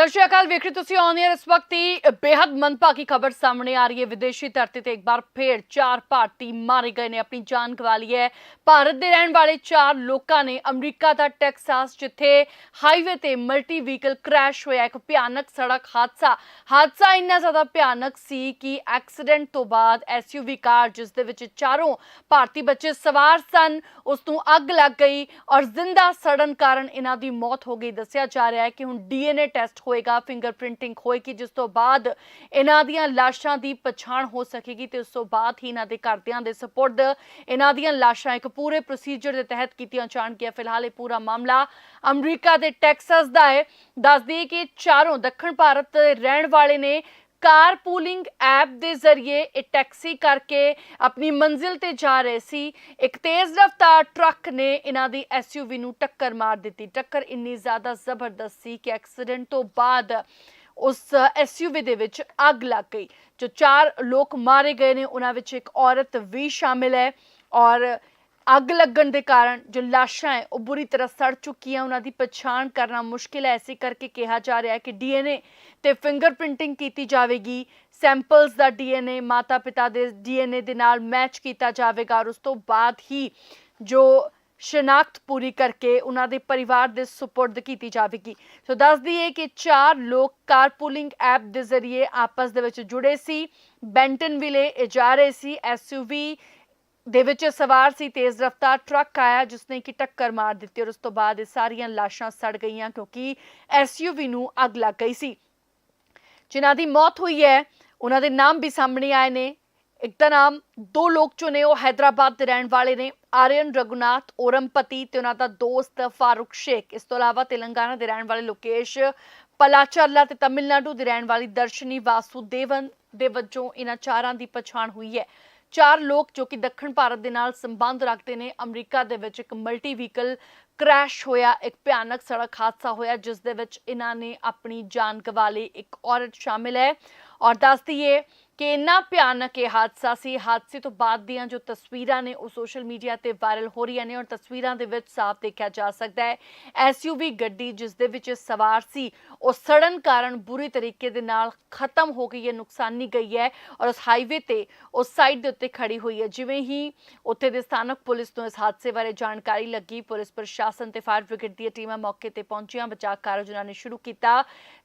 ਸਤਿ ਸ਼੍ਰੀ ਅਕਾਲ ਵੇਖ ਤੁਸੀਂ ਔਨ 에ਅਰ ਇਸ ਵਕਤ ਹੀ ਬੇहद ਮਨਪਾਕੀ ਖਬਰ ਸਾਹਮਣੇ ਆ ਰਹੀ ਹੈ। ਵਿਦੇਸ਼ੀ ਧਰਤੀ ਤੇ ਇੱਕ ਵਾਰ ਫੇਰ ਚਾਰ ਭਾਰਤੀ ਮਾਰੇ ਗਏ ਨੇ। ਆਪਣੀ ਜਾਨ ਗਵਾ ਲਈ ਹੈ। ਭਾਰਤ ਦੇ ਰਹਿਣ ਵਾਲੇ ਚਾਰ ਲੋਕਾਂ ਨੇ ਅਮਰੀਕਾ ਦਾ ਟੈਕਸਾਸ, ਜਿੱਥੇ ਹਾਈਵੇ ਤੇ ਮਲਟੀ ਵਹੀਕਲ ਕ੍ਰੈਸ਼ ਹੋਇਆ, ਇੱਕ ਭਿਆਨਕ ਸੜਕ ਹਾਦਸਾ। ਹਾਦਸਾ ਇੰਨਾ ਜ਼ਿਆਦਾ ਭਿਆਨਕ ਸੀ ਕਿ ਐਕਸੀਡੈਂਟ ਤੋਂ ਬਾਅਦ ਐਸਯੂਵੀ ਕਾਰ, ਜਿਸ ਦੇ ਵਿੱਚ ਚਾਰੋਂ ਭਾਰਤੀ ਬੱਚੇ ਸਵਾਰ ਸਨ, ਉਸ ਨੂੰ ਅੱਗ ਲੱਗ ਗਈ ਔਰ ਜ਼ਿੰਦਾ ਸੜਨ ਕਾਰਨ ਇਹਨਾਂ ਦੀ ਮੌਤ ਹੋ ਗਈ। ਦੱਸਿਆ ਜਾ ਰਿਹਾ ਹੈ ਕਿ ਹੁਣ ਡੀਐਨਏ ਟੈਸਟ ਹੋਏਗਾ ਫਿੰਗਰਪ੍ਰਿੰਟਿੰਗ ਹੋਏਗੀ, ਜਿਸ ਤੋਂ ਬਾਅਦ ਇਹਨਾਂ ਦੀਆਂ ਲਾਸ਼ਾਂ ਦੀ ਪਛਾਣ ਹੋ ਸਕੇਗੀ ਤੇ ਉਸ ਤੋਂ ਬਾਅਦ ਹੀ ਇਹਨਾਂ ਦੇ ਘਰਦਿਆਂ ਦੇ ਸਪੁਰਦ ਇਹਨਾਂ ਦੀਆਂ ਲਾਸ਼ਾਂ ਇੱਕ ਪੂਰੇ ਪ੍ਰੋਸੀਜਰ ਦੇ ਤਹਿਤ ਕੀਤੀਆਂ ਜਾਣਗੀਆਂ। ਫਿਲਹਾਲ ਇਹ ਪੂਰਾ ਮਾਮਲਾ ਅਮਰੀਕਾ ਦੇ ਟੈਕਸਸ ਦਾ ਹੈ। ਦੱਸ ਦਈਏ ਕਿ ਚਾਰੋਂ ਦੱਖਣ ਭਾਰਤ ਦੇ ਰਹਿਣ ਵਾਲੇ ਨੇ ਕਾਰ ਪੂਲਿੰਗ ਐਪ ਦੇ ਜ਼ਰੀਏ ਇਹ ਟੈਕਸੀ ਕਰਕੇ ਆਪਣੀ ਮੰਜ਼ਿਲ ਤੇ ਜਾ ਰਹੇ ਸੀ। ਇੱਕ ਤੇਜ਼ ਰਫ਼ਤਾਰ ਟਰੱਕ ਨੇ ਇਹਨਾਂ ਦੀ ਐਸਯੂਵੀ ਨੂੰ ਟੱਕਰ ਮਾਰ ਦਿੱਤੀ। ਟੱਕਰ ਇੰਨੀ ਜ਼ਿਆਦਾ ਜ਼ਬਰਦਸਤ ਸੀ ਕਿ ਐਕਸੀਡੈਂਟ ਤੋਂ ਬਾਅਦ ਉਸ ਐਸਯੂਵੀ ਦੇ ਵਿੱਚ ਅੱਗ ਲੱਗ ਗਈ। ਜੋ ਚਾਰ ਲੋਕ ਮਾਰੇ ਗਏ ਨੇ, ਉਹਨਾਂ ਵਿੱਚ ਇੱਕ ਔਰਤ ਵੀ ਸ਼ਾਮਿਲ ਹੈ ਔਰ ਅੱਗ ਲੱਗਣ ਦੇ ਕਾਰਨ ਜੋ ਲਾਸ਼ਾਂ ਹੈ, ਉਹ ਬੁਰੀ ਤਰ੍ਹਾਂ ਸੜ ਚੁੱਕੀਆਂ, ਉਹਨਾਂ ਦੀ ਪਛਾਣ ਕਰਨਾ ਮੁਸ਼ਕਿਲ ਹੈ। ਐਸੇ ਕਰਕੇ ਕਿਹਾ ਜਾ ਰਿਹਾ ਹੈ ਕਿ ਡੀਐਨਏ ਤੇ ਫਿੰਗਰਪ੍ਰਿੰਟਿੰਗ ਕੀਤੀ ਜਾਵੇਗੀ। ਸੈਂਪਲਸ ਦਾ ਡੀਐਨਏ ਮਾਤਾ ਪਿਤਾ ਦੇ ਡੀਐਨਏ ਦੇ ਨਾਲ ਮੈਚ ਕੀਤਾ ਜਾਵੇਗਾ ਔਰ ਉਸ ਤੋਂ ਬਾਅਦ ਹੀ ਜੋ ਸ਼ਨਾਖਤ ਪੂਰੀ ਕਰਕੇ ਉਹਨਾਂ ਦੇ ਪਰਿਵਾਰ ਦੇ ਸੁਪਰਦ ਕੀਤੀ ਜਾਵੇਗੀ। ਸੋ ਦੱਸ ਦਈਏ ਕਿ ਚਾਰ ਲੋਕ ਕਾਰਪੂਲਿੰਗ ਐਪ ਦੇ ਜ਼ਰੀਏ ਆਪਸ ਦੇ ਵਿੱਚ ਜੁੜੇ ਸੀ, ਬੈਂਟਨਵਿਲੇ ਇਹ ਜਾ ਰਹੇ ਸੀ ਐਸਯੂਵੀ ਦੇ ਵਿੱਚ ਸਵਾਰ ਸੀ, ਤੇਜ਼ ਰਫ਼ਤਾਰ ਟਰੱਕ ਆਇਆ ਜਿਸ ਨੇ ਕਿ ਟੱਕਰ ਮਾਰ ਦਿੱਤੀ ਔਰ ਉਸ ਤੋਂ ਬਾਅਦ ਇਹ ਸਾਰੀਆਂ ਲਾਸ਼ਾਂ ਸੜ ਗਈਆਂ ਕਿਉਂਕਿ ਐਸਯੂਵੀ ਨੂੰ ਅੱਗ ਲੱਗ ਗਈ ਸੀ। ਜਿਨ੍ਹਾਂ ਦੀ ਮੌਤ ਹੋਈ ਹੈ, ਉਹਨਾਂ ਦੇ ਨਾਮ ਵੀ ਸਾਹਮਣੇ ਆਏ ਨੇ। ਇੱਕ ਦਾ ਨਾਮ ਦੋ ਲੋਕ ਜੋ ਨੇ ਉਹ ਹైదరాబాద్ ਦੇ ਰਹਿਣ ਵਾਲੇ ਨੇ, ਆਰੀਅਨ ਰਗੁਨਾਥ ਔਰਮਪਤੀ ਤੇ ਉਹਨਾਂ ਦਾ ਦੋਸਤ ਫਾਰੂਕ ਸ਼ੇਖ। ਇਸ ਤੋਂ ਇਲਾਵਾ ਤੇਲੰਗਾਨਾ ਦੇ ਰਹਿਣ ਵਾਲੇ ਲੋਕੇਸ਼ ਪਲਾਚਰਲਾ ਤੇ ਤਮਿਲਨਾਡੂ ਦੇ ਰਹਿਣ ਵਾਲੀ ਦਰਸ਼ਨੀ ਵਾਸੂਦੇਵਨ ਦੇ ਵਜੋਂ ਇਹਨਾਂ ਚਾਰਾਂ ਦੀ ਪਛਾਣ ਹੋਈ ਹੈ। ਚਾਰ ਲੋਕ ਜੋ ਕਿ ਦੱਖਣ ਭਾਰਤ ਦੇ ਨਾਲ ਸੰਬੰਧ ਰੱਖਦੇ ਨੇ, ਅਮਰੀਕਾ ਦੇ ਵਿੱਚ ਇੱਕ ਮਲਟੀ ਵਹੀਕਲ ਕ੍ਰੈਸ਼ ਹੋਇਆ, ਇੱਕ ਭਿਆਨਕ ਸੜਕ ਹਾਦਸਾ ਹੋਇਆ, ਜਿਸ ਦੇ ਵਿੱਚ ਇਹਨਾਂ ਨੇ ਆਪਣੀ ਜਾਨ ਗਵਾ ਲਈ ਇੱਕ ਔਰਤ ਸ਼ਾਮਿਲ ਹੈ। ਔਰ ਦੱਸ ਦਈਏ ਕਿ ਇੰਨਾ ਭਿਆਨਕ ਇਹ ਹਾਦਸਾ ਸੀ। ਹਾਦਸੇ ਤੋਂ ਬਾਅਦ ਦੀਆਂ ਜੋ ਤਸਵੀਰਾਂ ਨੇ, ਉਹ ਸੋਸ਼ਲ ਮੀਡੀਆ ਤੇ ਵਾਇਰਲ ਹੋ ਰਹੀਆਂ ਨੇ ਔਰ ਤਸਵੀਰਾਂ ਦੇ ਵਿੱਚ ਸਾਫ਼ ਦੇਖਿਆ ਜਾ ਸਕਦਾ ਹੈ। ਐਸਯੂਵੀ ਗੱਡੀ ਜਿਸ ਦੇ ਵਿੱਚ ਸਵਾਰ ਸੀ, ਉਹ ਸੜਨ ਕਾਰਨ ਬੁਰੀ ਤਰੀਕੇ ਦੇ ਨਾਲ ਖਤਮ ਹੋ ਗਈ ਹੈ, ਨੁਕਸਾਨੀ ਗਈ ਹੈ ਔਰ ਉਸ ਹਾਈਵੇ ਤੇ, ਉਸ ਸਾਈਡ ਦੇ ਉੱਤੇ ਖੜੀ ਹੋਈ ਹੈ। ਜਿਵੇਂ ਹੀ ਉੱਥੇ ਦੇ ਸਥਾਨਕ ਪੁਲਿਸ ਨੂੰ ਇਸ ਹਾਦਸੇ ਬਾਰੇ ਜਾਣਕਾਰੀ ਲੱਗੀ, ਪੁਲਿਸ ਪ੍ਰਸ਼ਾਸਨ ਤੇ ਫਾਇਰ ਬ੍ਰਿਗੇਡ ਦੀਆਂ ਟੀਮਾਂ ਮੌਕੇ ਤੇ ਪਹੁੰਚੀਆਂ। ਬਚਾਅ ਕਾਰਜ ਉਹਨਾਂ ਨੇ ਸ਼ੁਰੂ ਕੀਤਾ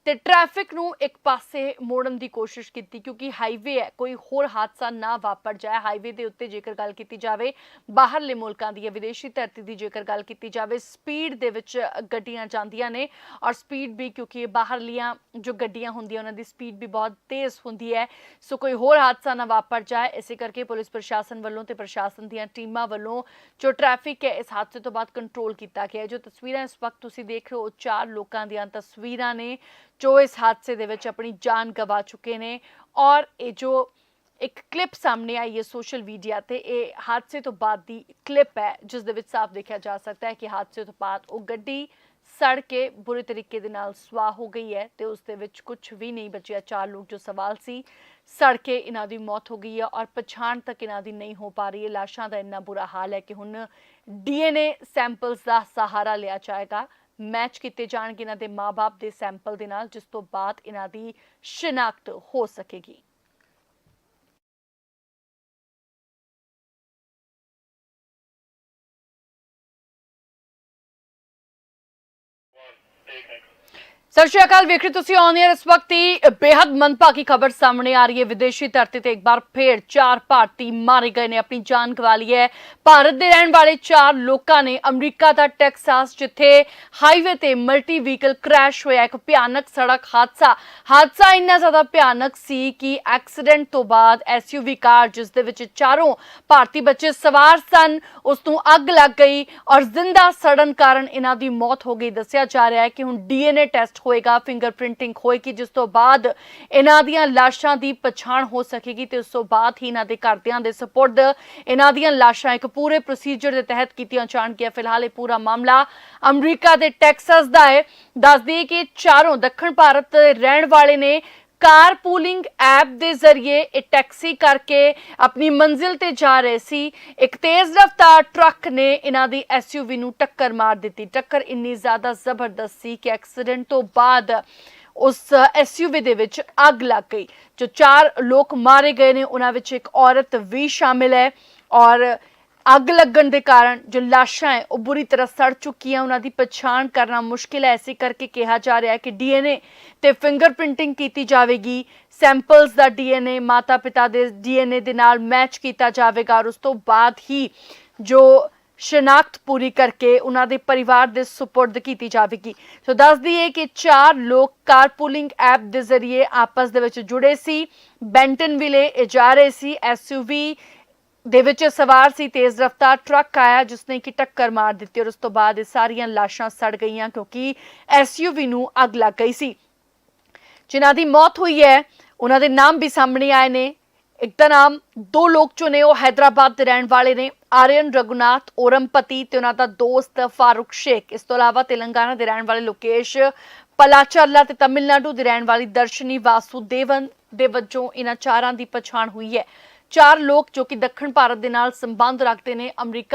ਤੇ ਟ੍ਰੈਫਿਕ ਨੂੰ ਇੱਕ ਪਾਸੇ ਮੋੜਨ ਦੀ ਕੋਸ਼ਿਸ਼ ਕੀਤੀ ਕਿਉਂਕਿ ਹਾਈਵੇ ਹੈ, ਕੋਈ ਹੋਰ ਹਾਦਸਾ ਨਾ ਵਾਪਰ ਜਾਏ। ਹਾਈਵੇ ਦੇ ਉੱਤੇ ਜੇਕਰ ਗੱਲ ਕੀਤੀ ਜਾਵੇ, ਬਾਹਰਲੇ ਮੁਲਕਾਂ ਦੀ ਵਿਦੇਸ਼ੀ ਧਰਤੀ ਦੀ ਜੇਕਰ ਗੱਲ ਕੀਤੀ ਜਾਵੇ, ਸਪੀਡ ਦੇ ਵਿੱਚ ਗੱਡੀਆਂ ਜਾਂਦੀਆਂ ਨੇ ਔਰ ਸਪੀਡ ਵੀ ਕਿਉਂਕਿ ਇਹ ਬਾਹਰਲੀਆਂ ਜੋ ਗੱਡੀਆਂ ਹੁੰਦੀਆਂ, ਉਹਨਾਂ ਦੀ ਸਪੀਡ ਵੀ ਬਹੁਤ ਤੇਜ਼ ਹੁੰਦੀ ਹੈ। ਸੋ ਕੋਈ ਹੋਰ ਹਾਦਸਾ ਨਾ ਵਾਪਰ ਜਾਏ, ਇਸੇ ਕਰਕੇ ਪੁਲਿਸ ਪ੍ਰਸ਼ਾਸਨ ਵੱਲੋਂ ਤੇ ਪ੍ਰਸ਼ਾਸਨ ਦੀਆਂ ਟੀਮਾਂ ਵੱਲੋਂ ਜੋ ਟ੍ਰੈਫਿਕ ਹੈ, ਇਸ ਹਾਦਸੇ ਤੋਂ ਬਾਅਦ ਕੰਟਰੋਲ ਕੀਤੀ ਗਿਆ ਹੈ। ਜੋ ਤਸਵੀਰਾਂ ਇਸ ਵਕਤ ਤੁਸੀਂ ਦੇਖ ਰਹੇ ਹੋ, ਉਹ ਚਾਰ ਲੋਕਾਂ ਦੀਆਂ ਤਸਵੀਰਾਂ ਨੇ ਜੋ ਇਸ ਹਾਦਸੇ ਦੇ ਵਿੱਚ ਆਪਣੀ ਜਾਨ ਗਵਾ ਚੁੱਕੇ ਨੇ ਔਰ ਇਹ ਜੋ ਇੱਕ ਕਲਿੱਪ ਸਾਹਮਣੇ ਆਈ ਹੈ ਸੋਸ਼ਲ ਮੀਡੀਆ ਤੇ। ਇਹ ਹਾਦਸੇ ਤੋਂ ਬਾਅਦ ਦੀ ਕਲਿੱਪ ਹੈ, ਜਿਸ ਦੇ ਵਿੱਚ ਸਾਫ਼ ਦੇਖਿਆ ਜਾ ਸਕਦਾ ਹੈ ਕਿ ਹਾਦਸੇ ਤੋਂ ਬਾਅਦ ਉਹ ਗੱਡੀ ਸੜ ਕੇ ਬੁਰੇ ਤਰੀਕੇ ਦੇ ਨਾਲ ਸਵਾਹ ਹੋ ਗਈ ਹੈ ਤੇ ਉਸ ਦੇ ਵਿੱਚ ਕੁਝ ਵੀ ਨਹੀਂ ਬਚਿਆ। ਚਾਰ ਲੋਕ ਜੋ ਸਵਾਲ ਸੀ, ਸੜ ਕੇ ਇਹਨਾਂ ਦੀ ਮੌਤ ਹੋ ਗਈ ਹੈ ਔਰ ਪਛਾਣ ਤੱਕ ਇਹਨਾਂ ਦੀ ਨਹੀਂ ਹੋ ਪਾ ਰਹੀ ਹੈ। ਲਾਸ਼ਾਂ ਦਾ ਇੰਨਾ ਬੁਰਾ ਹਾਲ ਹੈ ਕਿ ਹੁਣ ਡੀਐਨਏ ਸੈਂਪਲਸ ਦਾ ਸਹਾਰਾ ਲਿਆ ਜਾਏਗਾ। ਮੈਚ ਕੀਤੇ ਜਾਣਗੇ ਇਹਨਾਂ ਦੇ ਮਾਪੇ ਦੇ ਸੈਂਪਲ ਦੇ ਨਾਲ, ਜਿਸ ਤੋਂ ਬਾਅਦ ਇਹਨਾਂ ਦੀ ਸ਼ਨਾਖਤ ਹੋ ਸਕੇਗੀ। big ਸਤਿ ਸ਼੍ਰੀ ਅਕਾਲ ਵੇਖ ਰਹੇ ਤੁਸੀਂ ਔਨ 에ਅਰ ਇਸ ਵਕਤ ਹੀ। ਬੇहद ਮਨਪਾਕੀ ਖਬਰ ਸਾਹਮਣੇ ਆ ਰਹੀ ਹੈ। ਵਿਦੇਸ਼ੀ ਧਰਤੀ ਤੇ ਇੱਕ ਵਾਰ ਫੇਰ ਚਾਰ ਭਾਰਤੀ ਮਾਰੇ ਗਏ ਨੇ। ਆਪਣੀ ਜਾਨ ਗਵਾ ਲਈ ਹੈ। ਭਾਰਤ ਦੇ ਰਹਿਣ ਵਾਲੇ ਚਾਰ ਲੋਕਾਂ ਨੇ ਅਮਰੀਕਾ ਦਾ ਟੈਕਸਾਸ, ਜਿੱਥੇ ਹਾਈਵੇ ਤੇ ਮਲਟੀ ਵਹੀਕਲ ਕ੍ਰੈਸ਼ ਹੋਇਆ, ਇੱਕ ਭਿਆਨਕ ਸੜਕ ਹਾਦਸਾ। ਹਾਦਸਾ ਇੰਨਾ ਜ਼ਿਆਦਾ ਭਿਆਨਕ ਸੀ ਕਿ ਐਕਸੀਡੈਂਟ ਤੋਂ ਬਾਅਦ ਐਸਯੂਵੀ ਕਾਰ, ਜਿਸ ਦੇ ਵਿੱਚ ਚਾਰੋਂ ਭਾਰਤੀ ਬੱਚੇ ਸਵਾਰ ਸਨ, ਉਸ ਨੂੰ ਅੱਗ ਲੱਗ ਗਈ ਔਰ ਜ਼ਿੰਦਾ ਸੜਨ ਕਾਰਨ ਇਹਨਾਂ ਦੀ ਮੌਤ ਹੋ ਗਈ। ਦੱਸਿਆ ਜਾ ਰਿਹਾ ਹੈ ਕਿ ਹੁਣ ਡੀਐਨਏ ਟੈਸਟ ਹੋਏਗਾ ਫਿੰਗਰਪ੍ਰਿੰਟਿੰਗ ਹੋਏਗੀ, ਜਿਸ ਤੋਂ ਬਾਅਦ ਇਹਨਾਂ ਦੀਆਂ ਲਾਸ਼ਾਂ ਦੀ ਪਛਾਣ ਹੋ ਸਕੇਗੀ ਤੇ ਉਸ ਤੋਂ ਬਾਅਦ ਹੀ ਇਹਨਾਂ ਦੇ ਘਰਦਿਆਂ ਦੇ ਸਪੁਰਦ ਇਹਨਾਂ ਦੀਆਂ ਲਾਸ਼ਾਂ ਇੱਕ ਪੂਰੇ ਪ੍ਰੋਸੀਜਰ ਦੇ ਤਹਿਤ ਕੀਤੀਆਂ ਜਾਣਗੀਆਂ। ਫਿਲਹਾਲ ਇਹ ਪੂਰਾ ਮਾਮਲਾ ਅਮਰੀਕਾ ਦੇ ਟੈਕਸਸ ਦਾ ਹੈ। ਦੱਸਦੀ ਕਿ ਚਾਰੋਂ ਦੱਖਣ ਭਾਰਤ ਦੇ ਰਹਿਣ ਵਾਲੇ ਨੇ ਕਾਰ ਪੂਲਿੰਗ ਐਪ ਦੇ ਜ਼ਰੀਏ ਇਹ ਟੈਕਸੀ ਕਰਕੇ ਆਪਣੀ ਮੰਜ਼ਿਲ ਤੇ ਜਾ ਰਹੇ ਸੀ। ਇੱਕ ਤੇਜ਼ ਰਫ਼ਤਾਰ ਟਰੱਕ ਨੇ ਇਹਨਾਂ ਦੀ ਐਸਯੂਵੀ ਨੂੰ ਟੱਕਰ ਮਾਰ ਦਿੱਤੀ। ਟੱਕਰ ਇੰਨੀ ਜ਼ਿਆਦਾ ਜ਼ਬਰਦਸਤ ਸੀ ਕਿ ਐਕਸੀਡੈਂਟ ਤੋਂ ਬਾਅਦ ਉਸ ਐਸਯੂਵੀ ਦੇ ਵਿੱਚ ਅੱਗ ਲੱਗ ਗਈ। ਜੋ ਚਾਰ ਲੋਕ ਮਾਰੇ ਗਏ ਨੇ, ਉਹਨਾਂ ਵਿੱਚ ਇੱਕ ਔਰਤ ਵੀ ਸ਼ਾਮਿਲ ਹੈ ਔਰ ਅੱਗ ਲੱਗਣ ਦੇ ਕਾਰਨ ਜੋ ਲਾਸ਼ਾਂ ਹੈ, ਉਹ ਬੁਰੀ ਤਰ੍ਹਾਂ ਸੜ ਚੁੱਕੀਆਂ। ਉਹਨਾਂ ਦੀ ਪਛਾਣ ਕਰਨਾ ਮੁਸ਼ਕਿਲ ਹੈ। ਐਸੇ ਕਰਕੇ ਕਿਹਾ ਜਾ ਰਿਹਾ ਹੈ ਕਿ ਡੀਐਨਏ ਤੇ ਫਿੰਗਰਪ੍ਰਿੰਟਿੰਗ ਕੀਤੀ ਜਾਵੇਗੀ। ਸੈਂਪਲਸ ਦਾ ਡੀਐਨਏ, ਮਾਤਾ-ਪਿਤਾ ਦੇ ਡੀਐਨਏ ਦੇ ਨਾਲ ਮੈਚ ਕੀਤਾ ਜਾਵੇਗਾ ਔਰ ਉਸ ਤੋਂ ਬਾਅਦ ਹੀ ਜੋ ਸ਼ਨਾਖਤ ਪੂਰੀ ਕਰਕੇ ਉਹਨਾਂ ਦੇ ਪਰਿਵਾਰ ਦੇ ਸੁਪਰਦ ਕੀਤੀ ਜਾਵੇਗੀ। ਸੋ ਦੱਸ ਦਈਏ ਕਿ ਚਾਰ ਲੋਕ ਕਾਰਪੂਲਿੰਗ ਐਪ ਦੇ ਜ਼ਰੀਏ ਆਪਸ ਦੇ ਵਿੱਚ ਜੁੜੇ ਸੀ। ਬੈਂਟਨ ਵਿਲੇ ਇਹ ਜਾ ਰਹੇ ਸੀ। ਐਸਯੂਵੀ ਦੇ ਵਿੱਚ ਸਵਾਰ ਸੀ, ਤੇਜ਼ ਰਫ਼ਤਾਰ ਟਰੱਕ ਆਇਆ ਜਿਸ ਨੇ ਕਿ ਟੱਕਰ ਮਾਰ ਦਿੱਤੀ ਔਰ ਉਸ ਤੋਂ ਬਾਅਦ ਇਹ ਸਾਰੀਆਂ ਲਾਸ਼ਾਂ ਸੜ ਗਈਆਂ ਕਿਉਂਕਿ ਐਸਯੂਵੀ ਨੂੰ ਅੱਗ ਲੱਗ ਗਈ ਸੀ। ਜਿਨ੍ਹਾਂ ਦੀ ਮੌਤ ਹੋਈ ਹੈ, ਉਹਨਾਂ ਦੇ ਨਾਮ ਵੀ ਸਾਹਮਣੇ ਆਏ ਨੇ। ਇੱਕ ਤਾਂ ਨਾਮ ਦੋ ਲੋਕ ਜੋ ਨੇ ਉਹ ਹైదరాబాద్ ਦੇ ਰਹਿਣ ਵਾਲੇ ਨੇ, ਆਰੀਅਨ ਰਗੁਨਾਥ ਔਰਮਪਤੀ ਤੇ ਉਹਨਾਂ ਦਾ ਦੋਸਤ ਫਾਰੂਕ ਸ਼ੇਖ। ਇਸ ਤੋਂ ਇਲਾਵਾ ਤੇਲੰਗਾਨਾ ਦੇ ਰਹਿਣ ਵਾਲੇ ਲੋਕੇਸ਼ ਪਲਾਚਰਲਾ ਤੇ ਤਮਿਲਨਾਡੂ ਦੇ ਰਹਿਣ ਵਾਲੀ ਦਰਸ਼ਨੀ ਵਾਸੂਦੇਵਨ ਦੇ ਵਜੋਂ ਇਹਨਾਂ ਚਾਰਾਂ ਦੀ ਪਛਾਣ ਹੋਈ ਹੈ। ਚਾਰ ਲੋਕ ਜੋ ਕਿ ਦੱਖਣ ਭਾਰਤ ਦੇ ਨਾਲ ਸੰਬੰਧ ਰੱਖਦੇ ਨੇ ਅਮਰੀਕਾ